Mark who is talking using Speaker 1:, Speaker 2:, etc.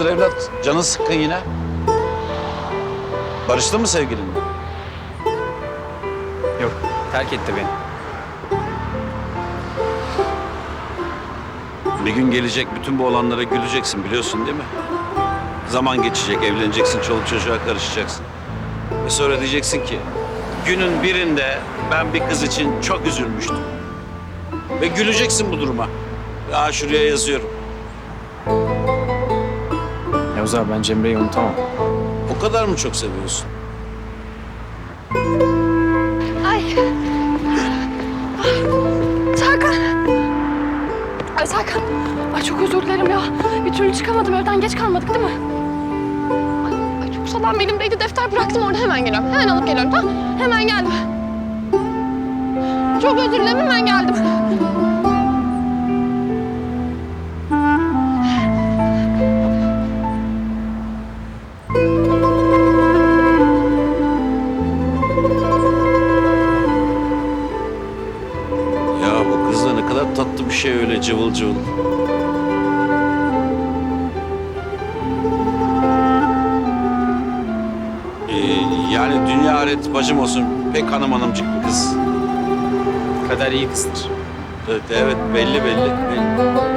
Speaker 1: Hayırdır evlat? Canın sıkkın yine. Barıştın mı sevgilinle?
Speaker 2: Yok, terk etti beni.
Speaker 1: Bir gün gelecek bütün bu olanlara güleceksin biliyorsun değil mi? Zaman geçecek, evleneceksin, çoluk çocuğa karışacaksın. Ve sonra diyeceksin ki günün birinde ben bir kız için çok üzülmüştüm. Ve güleceksin bu duruma. Ya şuraya yazıyorum.
Speaker 2: Abi ben Cemre'yi unutamam.
Speaker 1: O kadar mı çok seviyorsun?
Speaker 3: Ay. Serkan. Ay Serkan. Ay çok özür dilerim ya. Bir türlü çıkamadım evden geç kalmadık değil mi? Ay, ay çok salam elimdeydi defter bıraktım orada hemen geliyorum. Hemen alıp geliyorum tamam Hemen geldim. Çok özür dilerim hemen geldim.
Speaker 1: Kadar tatlı bir şey öyle cıvıl cıvıl. Ee, yani dünya alet bacım olsun pek hanım hanımcık bir kız.
Speaker 2: Kader iyi kızdır.
Speaker 1: Evet, evet belli belli. belli.